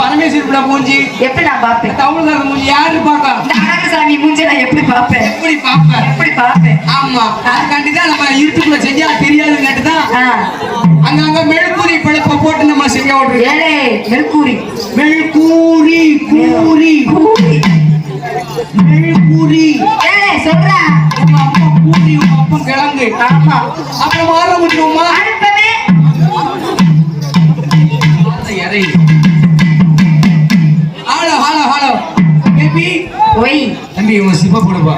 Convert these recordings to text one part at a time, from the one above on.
பரமேஸ்வரி மூஞ்சி. எப்படி நான் பார்ப்பேன்? தமிழ்கார மூஞ்சி. யாரு இந்த அழகசாமி மூஞ்ச நான் எப்படி பார்ப்பேன்? எப்படி பாப்ப எப்படி பார்ப்பேன்? ஆமா. அதுக்காண்டி தான் நம்ம இருட்டுக்குள்ள செஞ்சா தெரியாதுங்காட்டு தான் அங்கங்க மெழுக்கூரி பிழப்ப போட்டு நம்ம செய்ய விட்டுருக்கோம் ஏழை மெல்கூரி மெழுக்கூரி. கூரி. கூரி. மெழுக்கூரி. ஏழை சொல்றா. உங்க அப்பா கூரி உங்க அப்பா கிழங்கு. ஆமா. அப்புறம் ஆரம்பிச்சிருவோமா அனுப்பவே. இறை. ஹலோ ஒய் தம்பி இவங்க சிப்ப போடுப்பா.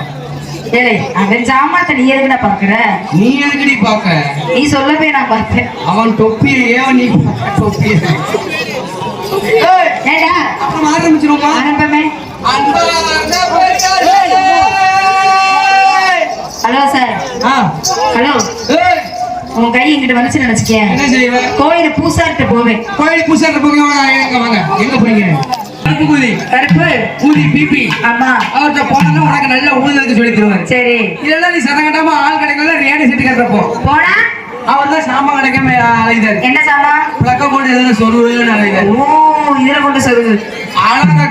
அவன் ஜாமாத்த நீ எதுக்குடா பாக்குற நீ எதுக்கடி பாக்க நீ சொல்லவே நான் பார்த்தேன். அவன் தொப்பியை ஏன் நீ ஏய், ஏடா அப்புறம் ஆரம்பிச்சிருவோமா! Hello sir. ஹலோ. உன் கை எங்கிட்ட வந்துச்சு நினைச்சுக்கேன் கோயில பூசாரிட்ட போவேன். கோயில் பூசாட்ட போங்க வாங்க, எங்க வாங்க. எங்க போறீங்க? கருப்பு குதி. கருப்பு ஊதி பிபி ஆமா. அவர்கிட்ட போனா உனக்கு நல்ல ஊழலுக்கு சொல்லி தருவாரு. சரி. இதெல்லாம் நீ சதங்கட்டமா ஆள் கிடைக்கல ரேடி செட்டு கட்டுறப்போ. போனா அவர் தான் கிடைக்காம அலைதாரு என்ன சாமான்? பிளக்க போட்டு அலைதாரு ஓ இதுல கொண்டு சொல்லுது ஆளாங்க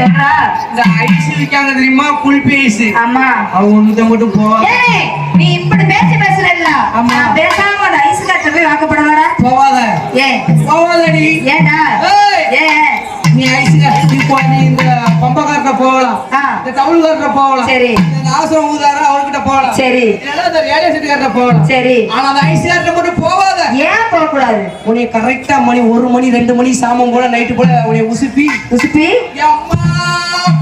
சொல்றா. இந்த ஐஸ் விற்காங்க தெரியுமா? குல்பி ஐஸ். ஆமா. அவங்க மட்டும் போவா ஏய் நீ இப்படி பேசி பேசுறல்ல. ஆமா. நான் பேசாம அந்த ஐஸ் வாக்கப்படுவாடா போவாத. ஏன் போவாதடி. ஏய். ஏன் நீ ஐஸ் நீ போ நீ இந்த பம்பக்காரட்ட போகலாம். இந்த தமிழ்காரட்ட போகலாம். சரி. இந்த நாசரம் ஊதாரா அவர்கிட்ட போகலாம். சரி. இல்லைன்னா இந்த ரேடியோ செட்டுக்காரட்ட போகலாம். சரி. ஆனா அந்த ஐஸ் காரட்ட மட்டும் போவாத ஏன் போக கூடாது உன்னை கரெக்டா மணி ஒரு மணி ரெண்டு மணி சாமம் போல நைட்டு போல உன்னை உசுப்பி. உசுப்பி? அம்மா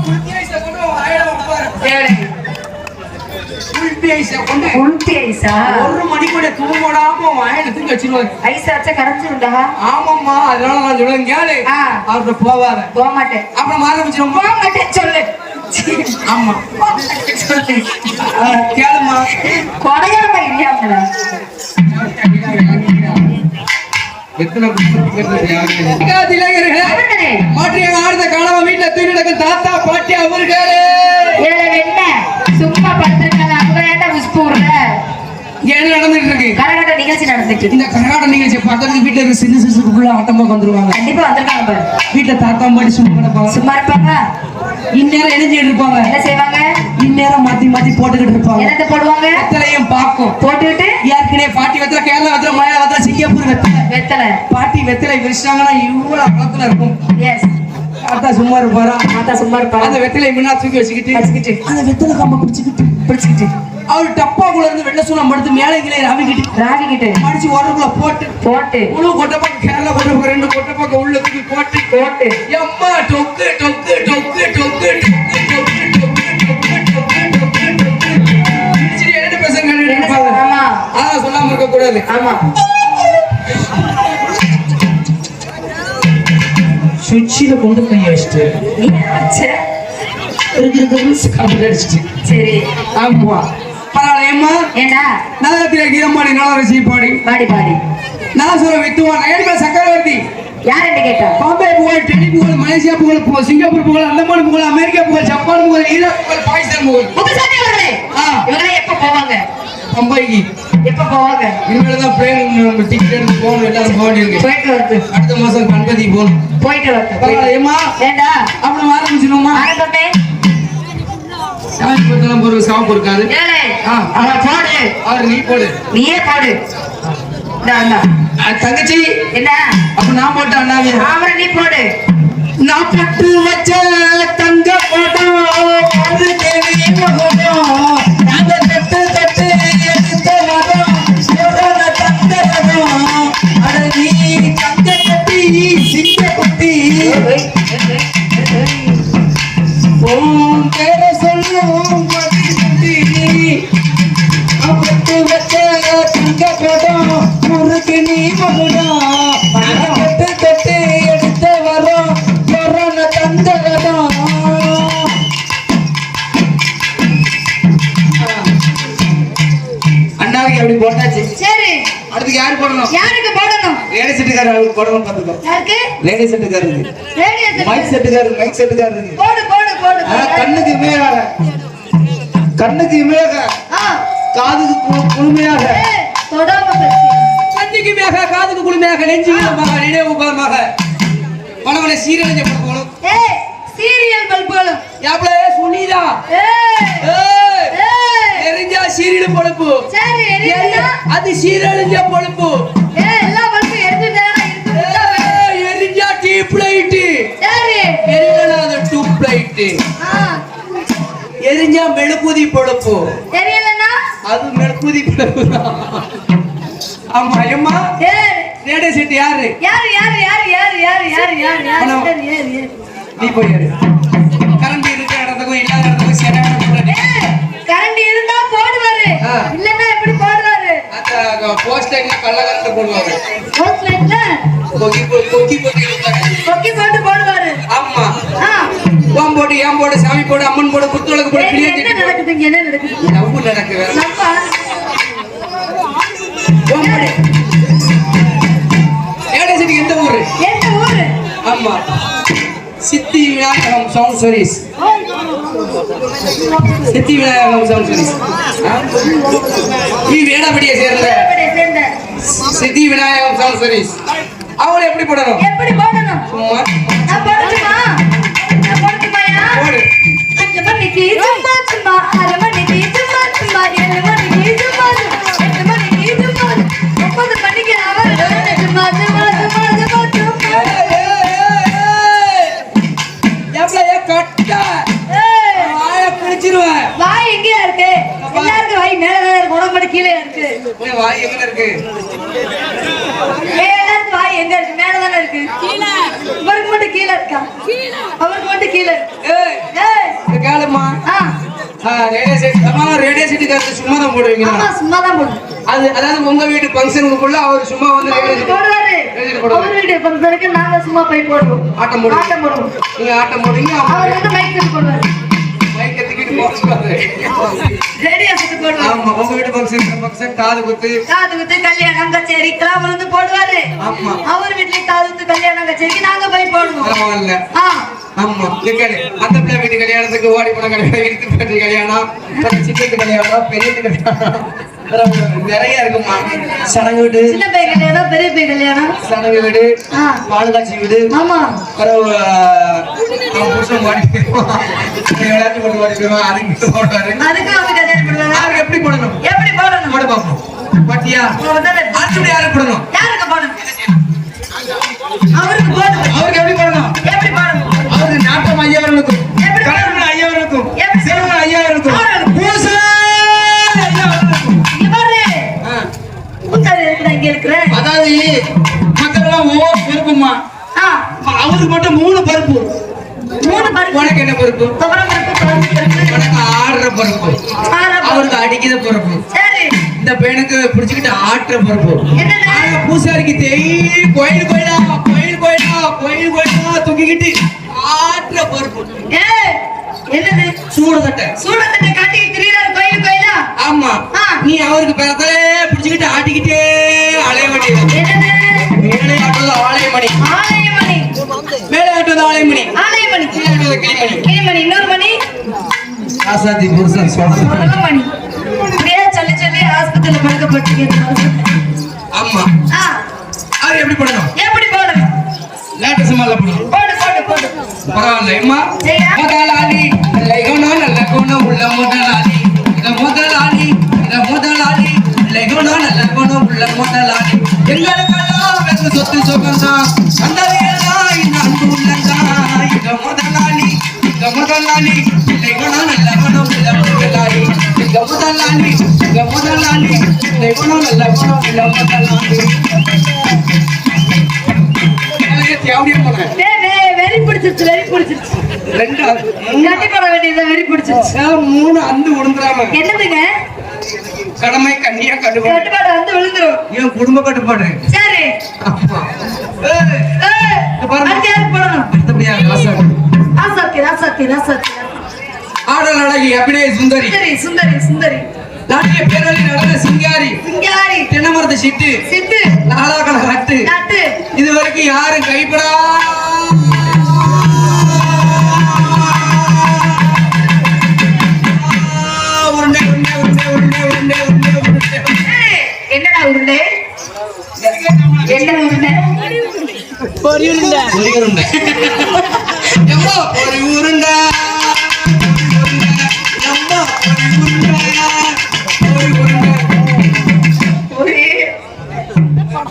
குல்பி ஐஸை கொண்டு வாயில. குல்பி ஐஸை கொண்டு குல்பி ஐஸா? ஒரு தூங்க போடாம வாயில தூக்கி வச்சிருவாரு. ஐஸ் அச்சா கரைச்சு உண்டா ஆமாம்மா மாட்டேன் அப்புறம் ஆரம்பிச்சிடும் போக சொல்லு. ஆமா. கேளுமா கொடையாம இல்லையாங்களா மாற்றியாக ஆழ்ந்த காலமா வீட்டுல நடக்கும் தாத்தா பாட்டி அவர்களே இந்த கரகாட்ட நிகழ்ச்சி பக்கத்து வீட்டுல இருக்க சின்ன ஆட்டம் பார்க்க வந்துருவாங்க. கண்டிப்பா வந்திருக்காங்க வீட்டுல தாத்தா பாட்டி சும்மா கிடப்பாங்க சும்மா இருப்பாங்க. இந்நேரம் செய்யிட்டு இருப்பாங்க என்ன செய்வாங்க? இந்நேரம் மாத்தி மாத்தி போட்டுக்கிட்டு இருப்பாங்க. என்னத்தை போடுவாங்க? வெத்தலையும் பார்க்கும் போட்டுக்கிட்டு? ஏற்கனவே பாட்டி வெத்தலை கேரளா வெத்தலை மலையாள வெத்தலை சிங்கப்பூர் வெத்தலை. வெத்தலை. பாட்டி வெத்தலை விரிச்சாங்கன்னா இவ்வளவு அகலத்துல இருக்கும். எஸ் தாத்தா சும்மா இருப்பாரா? மாத்தா சும்மா அந்த இருப்பாங்க வெத்தலை முன்னா தூக்கி வச்சுக்கிட்டு வச்சுக்கிட்டு. அந்த வெத்தலை கம்ப பிடிச்சுக்கிட்டு பிடிச்சுக்கிட்டு. அவர் டப்பாக்குள்ள இருந்து வெள்ள சூளம் படுத்து மேலே கீழே ரவிக்கிட்டு ராவிக்கிட்டு மடிச்சு உரக்குள்ள போட்டு போட்டு முழு கொட்டை பக்கம் கேரளா கொட்டை பக்கம் ரெண்டு கொட்டை பக்கம் உள்ள தூக்கி போட்டு போட்டு எம்மா டொக்கு டொக்கு டொக்கு டொக்கு டொக்கு டொக்கு டொக்கு டொக்கு டொக்கு பசங்க இருப்பாங்க. ஆமா அதான் சொல்லாம இருக்க கூடாது ஆமா சுவிட்சில கொண்டு கைய வச்சுட்டு கபடி அடிச்சிட்டு சரி ஆமா ஏண்டா? நகரத்திலே கீதம்பாடி நலரசி பாடி பாடி. பாடி சொல்ல வித்துவான். ஏழுமே சக்கரவர்த்தி. யார் என்ன கேட்டா? பாம்பே புகழ் டெல்லி புகழ் மலேசியா புகழ் பு- சிங்கப்பூர் புகழ் அந்தமான் புகழ் அமெரிக்கா புகழ் ஜப்பான் புகழ் ஈராக் புகழ் பாகிஸ்தான் புகழ். முத்துசாமி அவர்களே ஆ. இவங்க எப்ப போவாங்க? பம்பாய்க்கு. எப்ப போவாங்க? இனிமேல் தான் பிளேன் நம்ம டிக்கெட் எடுத்து போகணும் எல்லாரும் போக வேண்டியிருக்கு. போயிட்டு வருது அடுத்த மாசம் கண்பதி போகணும். போயிட்டு வருது பரவாயில்லையம்மா ஏண்டா? அப்புறம் ஆரம்பிச்சிடுவோமா ஆரம்பமே பொறுக்காது ஏழை ஆ. அவன் போடு. அவர் நீ போடு. நீயே போடு. தங்கச்சி. என்ன? அப்ப நான் போட்டேன் அண்ணாவே. அவரை நீ போடு. நான் பட்டு வச்ச தங்க படம் அது தேவி மகனம் நாங்க தட்டு தட்டு எடுத்த மரம் சோழன தங்க ரதம். அட நீ தங்க கட்டி சிங்க குட்டி. உன் பேரை அப்படி போட்டாச்சு சரி அடுத்து யாரு போடணும் யாருக்கு? போடணும் லேடி செட்டுக்காரர் போடணும் பாத்துக்கோ யாருக்கு லேடி செட்டுக்காரருக்கு. மைக் செட்டுக்காரருக்கு மைக் செட்டுக்காரருக்கு போடு. கண்ணுக்கு இமையாக. கண்ணுக்கு இமையாக. காதுக்கு குளுமையாக. கண்ணுக்கு இமையாக காதுக்கு குளுமையாக நெஞ்சுமாக நினைவு பலமாக பலவனை சீரழிஞ்ச போலும். சீரியல் பல் போலும். யாப்ள சுனிதா. எரிஞ்சா சீரியல் பொழுப்பு. அது சீரழிஞ்ச பொழுப்பு. எல்லா பொழுப்பு எரிஞ்சுட்டா எரிஞ்சா டீப் லைட்டு எரிஞ்சா அது டூ லைட் எரிஞ்சா மெழுகுதி பொழப்பு. தெரியலனா அது மெழுகுதி பொழப்பு. ஆமா ஏய் ரேடியோ செட் யாரு? யார் யார் யார் யார் யார் யார் யார் யார். நீ போய் ஏறு கரண்ட் இருக்கிற இடத்துக்கும் இல்லாத இடத்துக்கும் சரியான கரண்ட் இருந்தா போடுவாரு. இல்லன்னா எப்படி போடுவாரு? அந்த போஸ்ட் லைன்ல கள்ள கரண்ட் போடுவாங்க போஸ்ட் லைட்ல கொக்கி போட்டு கொக்கி போட்டு போடுவாரு. ஆமா. ஓம் போட்டு ஏன் போடு சாமி போடு அம்மன் போடு குத்துவிளக்கு போடு என்ன நடக்குது என்ன நடக்குது? லவ் நடக்குது. ஓம் போடு. செட் எந்த ஊரு? எந்த ஊரு? ஆமா. சித்தி விநாயகம் சவுண்ட் சர்வீஸ். சித்தி விநாயகம் சவுண்ட் சர்வீஸ். நீ வேடபடியை சேர்ந்த. சித்தி விநாயகம் சவுண்ட் சர்வீஸ். அவங்களை எப்படி போடணும்? எப்படி போடணும்? சும்மா. மணிக்கு சும்மா சும்மா அரை மணிக்கு சும்மா சும்மா ஏழு மணிக்கு சும்மா எட்டு மணிக்கு சும்மா ஒன்பது மணிக்கு அவர் சும்மா சும்மா சும்மா சும்மா சும்மா எவ்வளோ கட்ட. ஏய், வாயை பிடிச்சிருவேன். வாய் எங்கேயா இருக்கு? எல்லாருக்கும் வாய் மேலதான் இருக்கு உடம்பு மட்டும் கீழே இருக்கு. வாய் எங்க இருக்கு எங்க இருக்கு? இருக்கு? கீழே. மட்டும் கீழே இருக்கா? அவருக்கு மட்டும் கீழே இருக்கு. கேளுமா ரேடியோ செட் ரேடியோ செட்டுக்காரத்து சும்மா தான் போடுவீங்களா? சும்மா தான் அது அதாவது உங்க வீட்டு ஃபங்க்ஷனுக்குள்ள அவர் சும்மா வந்து அவர் வீட்டு ஃபங்க்ஷனுக்கு நாங்க சும்மா போய் போடுவோம். ஆட்டம் போடுவோம் ஆட்டம் போடுவோம். நீங்க ஆட்டம் போடுவீங்க அவர் வந்து மைக் போடுவாரு. ரேடியோ செட் போடுவாரு. ஆமா உங்க வீட்டு ஃபங்க்ஷன் ஃபங்க்ஷன் காது குத்து. காது குத்து கல்யாணம் கச்சேரி கிளாம் வந்து போடுவாரு. ஆமா. அவர் வீட்லயே காது குத்து கல்யாணம் கச்சேரிக்கு நாங்க போய் போடுவோம். பரவாயில்ல. ஆ. ஆமா. அந்த பிள்ளை வீட்டு கல்யாணத்துக்கு ஓடி போன கல்யாணம் பேட்டு கல்யாணம் சின்னத்து கல்யாணம் பெரிய கல்யாணம். நிறைய இருக்குமா? சடங்கு வீடு. சின்ன பையன் கல்யாணம் பெரிய பையன் கல்யாணம். சடங்கு வீடு ஆ. பால் காட்சி வீடு. ஆமா. அவன் புருஷன் ஓடி விளையாட்டு போட்டு ஓடி போயிடுவான் அதுக்கு போட்டாரு அதுக்கு அவங்க கல்யாணம் பண்ணுவாங்க. யாருக்கு எப்படி போடணும்? எப்படி போடணும்? போட பார்ப்போம். பாட்டியா அடுத்தபடி யாருக்கு போடணும்? யாருக்கு போடணும்? அவருக்கு போடணும் அவருக்கு எப்படி போடணும்? இருக்கிற அதாவது மக்கள்லாம் ஒவ்வொரு பருப்புமா அவருக்கு மட்டும் மூணு பருப்பு. மூணு பருப்பு. உனக்கு என்ன பருப்பு? உனக்கு ஆடுற பருப்பு. அவருக்கு அடிக்கிற பருப்பு. இந்த பையனுக்கு பிடிச்சுக்கிட்டு ஆட்டுற பருப்பு. பூசாரிக்கு தேய் கோயில் கோயிலா கோயில் கோயிலா கோயில் கோயிலா தூக்கிக்கிட்டு ஆட்டுற பருப்பு. என்னது? சூடு தட்டை. சூடத்தட்டை காட்டி கோயிலா ஆமா. நீ அவருக்கு பிறத்தலே பிடிச்சுக்கிட்டு ஆட்டிக்கிட்டே அலைய வேண்டியது என்னது? மேலே ஆட்டுறது ஆலயமணி ஆலயமணி மேலே ஆட்டுறது ஆலயமணி ஆலயமணி கிளிமணி கிளிமணி இன்னொரு மணி. ஆசாதி புருஷன் ஒரு மணி. இப்படியே சொல்லி சொல்லி ஆஸ்பத்திரியில படுக்கப்பட்டிருக்கேன். ஆமா. அது எப்படி பண்ணணும் எப்படி போடணும்? லேட்டஸ்ட் மாலை பண்ணணும் போடு போடு போடு. பரவாயில்ல அம்மா. சரியா? முதலாளி. நல்ல குணம் நல்ல குணம் உள்ள முதலாளி. இத முதலாளி இத முதலாளி பிள்ளைகளும் நல்ல குணம் உள்ள முதலாளி. எங்களுக்கெல்லாம் வெகு சொத்து சுகம்தான் வந்ததையெல்லாம் இந்த அன்பு உள்ளதான் இத முதலாளி இத முதலாளி நல்ல நல்ல குணம் உள்ள முதலாளி. இத முதலாளி இத முதலாளி நல்ல குணம் உள்ள முதலாளி. போனேன். வெறி பிடிச்சிருச்சு வெறி பிடிச்சிருச்சு. ரெண்டாவது வேண்டியது வெறி பிடிச்சிருச்சு. மூணு அந்து விழுந்துடாம என்னதுங்க? கடமை கண்ணியா கட்டுப்பாடு. கட்டுப்பாடு வந்து விழுந்துரும். என் குடும்ப கட்டுப்பாடு? சரி. ஆடல் அழகி அபிநய சுந்தரி. சுந்தரி சுந்தரி நாட்டிய பேரழி நடன சிங்காரி. சிங்காரி. தென்னமரத்து சிட்டு. நாளாகல ஹட்டு நட்டு இது வரைக்கும் யாரும் கைப்படா உருண்டை. என்ன உருண்டை? பொரி உருண்டை. எம்மா பொரி உருண்டை. எம்மா பொரி உருண்டை. பொரி உருண்டை. ஒரே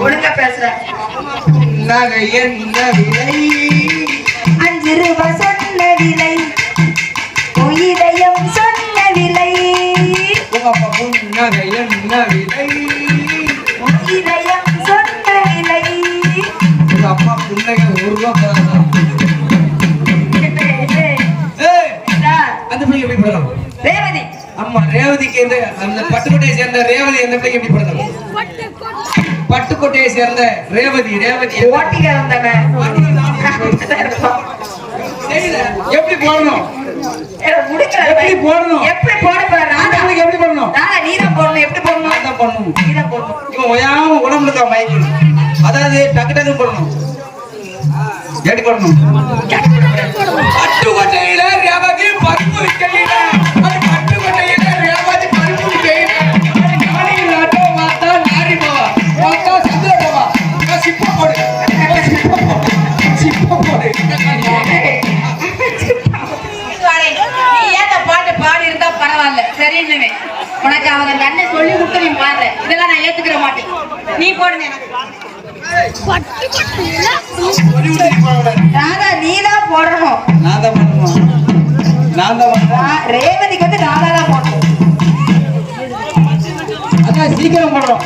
ஒழுங்கா பேசுற. நகை என்ன விலை அஞ்சு ரூபாய் சொன்ன விலை உயிரையும் சொன்ன விலை உங்க அப்பா நகை என்ன ரேவதிக்கு அந்த பட்டுக்கோட்டையை சேர்ந்த ரேவதி அந்த பிள்ளைங்க எப்படி போறாங்க பட்டுக்கோட்டையை சேர்ந்த ரேவதி ரேவதி. தானே எப்படி போடணும்? எப்படி போடணும்? எப்படி போட போற அந்த நானா பிள்ளைக்கு எப்படி போடணும்? நானா நீதான் போடணும். எப்படி போடணும் தான் போடணும் இவன் ஒயாம உடம்புல இருக்க மயக்கணும். அதாவது டக்கு டக்கு போடணும். எப்படி போடணும்? பட்டுக்கோட்டையில ரேவதி பருப்பு விற்கையில சரின்னு உனக்கு அவங்க கண்ணை சொல்லி கொடுத்து நீ பாடுற இதெல்லாம் நான் ஏத்துக்கிற மாட்டேன் நீ போடுங்க ராதா நீ தான் போடணும். ரேவதிக்கு வந்து ராதா தான் சீக்கிரம் போடுறோம்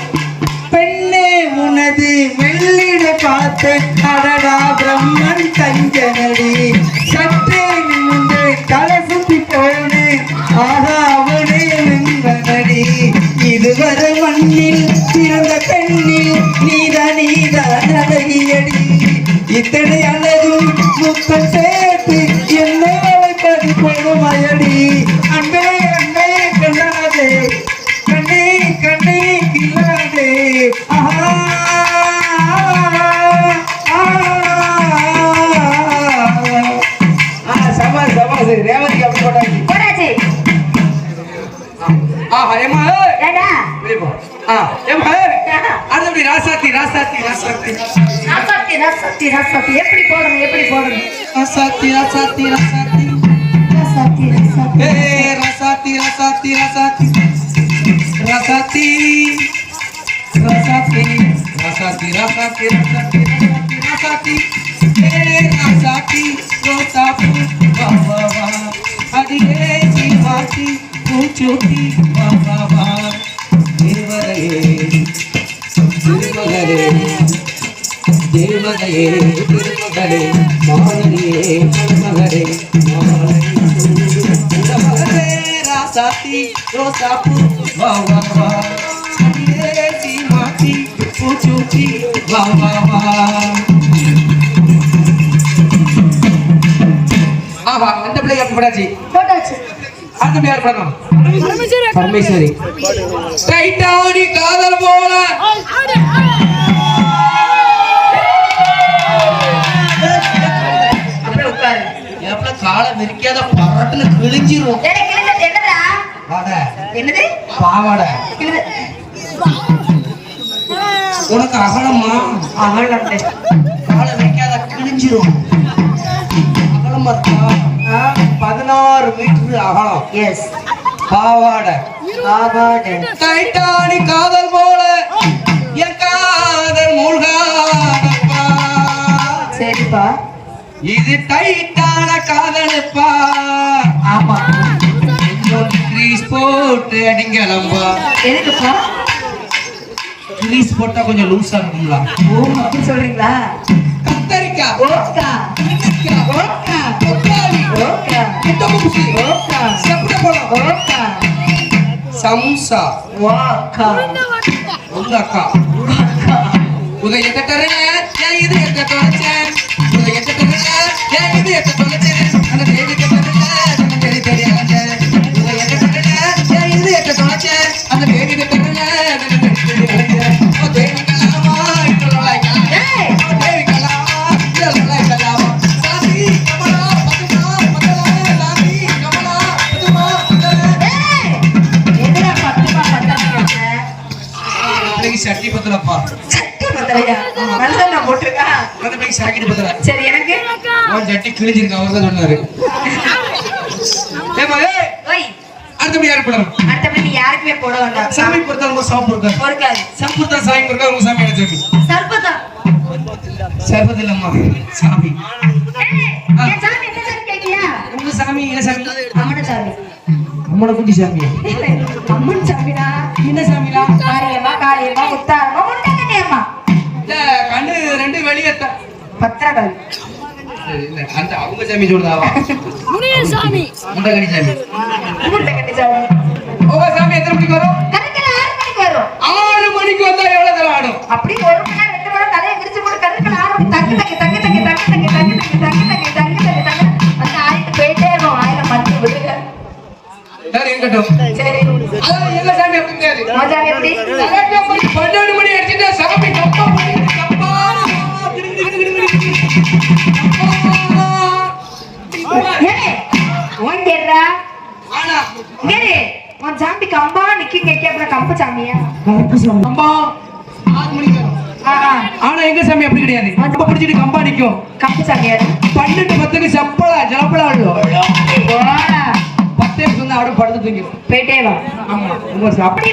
உனது மெல்லிட பார்த்து அடடா பிரம்மன் தஞ்சனடி சற்றே நிமிந்து தலை சுத்தி போனேன். ஆகா அவனே நின்றனடி இதுவரை மண்ணில் அது ராசாத்தி ராசாத்தி ராசாத்தி. ரசத்தி ரசத்தி ரசத்தி. எப்படி போடணும் எப்படி போடணும்? ராசாத்தி ராசாத்தி ராசாத்தி. ரசத்தி ரசத்தி. ஏ ராசாத்தி ராசாத்தி ராசாத்தி. ராசாத்தி. ராசாத்தி ராசாத்தி ராசாத்தி ராசாத்தி ராசாத்தி ஏ ராசாத்தி ரோசாப்பு வா அடியே சீமாத்தி பூச்சூட்டி வா. தேவதையே திருமகளே தேவதையே திருமகளே மாலனியே மருமகளே மகளே ராசாத்தி ரோசா பூ வா வா. வா ஏசி அந்த பேர் பண்ணணும் பரமேஸ்வரி. ஸ்ட்ரைட்டா நீ காதல் போல. காலை விரிக்காத பரட்டுல கிழிஞ்சிரும். பாவாடை. உனக்கு அகலமா? அகலம் காலை விரிக்காத கிழிஞ்சிரும். அகலமா இருக்கா பதினாறு மீட்டர் அகலம். எஸ் பாவாடை. டைட்டானி காதல் போல என் காதல் மூழ்காதப்பா. சரிப்பா. இது டைட்டான காதலுப்பா. ஆமா. கிரீஸ் போட்டு அடிங்கலம்பா எதுக்குப்பா? கிரீஸ் போட்டா கொஞ்சம் லூஸா இருக்குங்களா ஓ அப்படி சொல்றீங்களா? கத்தரிக்காய் ஓக்காய் வெண்டைக்காய் ஓக்காய் தக்காளி ஓக்காய் முட்டை ஓக்காய் செப்பட பழம் ஓக்காய் சம்சா வாக்கா உங்கக்கா உதய கட்டறே ஏன் இது எட்ட தொலைச்சேன் உதய கட்டறே ஏன் இது எட்ட தொலைச்சேன் அந்த தேவி இது எட்ட அந்த தேவி கட்ட சட்டி பத்தலையா? நல்ல நான் போட்டிருக்கா? சாக்கிட்டு சரி எனக்கு? அவன் சட்டி கிழிஞ்சிருக்கு அவர் தான் சொன்னாரு. ஏம்மா, ஏய், ஓய். அடுத்தபடி யாரு படம் அடுத்தபடி நீ யாருக்குமே போட வேண்டாம். சாமி பொறுத்தா உங்க சாமி பொறுத்தா பொறுக்காது சாமி பொறுத்தா உங்க சாமி சர்பதா. சர்வது இல்லம்மா சாமி உங்க சாமி என்ன சாமி? அம்மன் சாமி. அம்மன குட்டி சாமி அம்மன் சாமிடா. என்ன சாமிலா பத்திரகாளி சரி, இல்ல அந்த அவங்க சாமி சொல்லுதாவா முனியசாமி முண்டகணி சாமி முண்டகனி சாமி உங்க சாமி எத்தனை மணிக்கு வரும் கணக்கில் ஆறு மணிக்கு வரும் ஆறு மணிக்கு வந்தா எவ்வளவு தரம் ஆடும் அப்படி ஒரு மணி நேரம் ரெண்டு மணி நேரம் தலையை விரிச்சு போட்டு ஆறு மணி தங்கு தங்கி தங்கு தங்கி தங்கு தங்கி தங்கு தங்கி தங்கு தங்கி தங்கு தங்கி தங்கு வந்து ஆடிட்டு போயிட்டே இருக்கும் ஆயிரம் மணி விடுங்க சரி இருக்கட்டும் சரி அதான் எங்க சாமி அப்படி கிடையாது மஜா எப்படி கரெக்டா மணி பன்னெண்டு மணி அடிச்சுட்டா சாமி சாமி கம்பா நிக்கிங்க கேட்கற கம்பு சாமியா கம்பா ஆறு மணிக்கு வரும் ஆனா எங்க சாமி அப்படி கிடையாது கம்ப பிடிச்சிட்டு கம்பா நிக்கும் கம்பு சாமியா பன்னெண்டு பத்துக்கு செப்பலா ஜலப்பலா போடா. பத்தே வந்து அவட படுத்து தூங்கிடும் போயிட்டே வா ஆமா அப்படி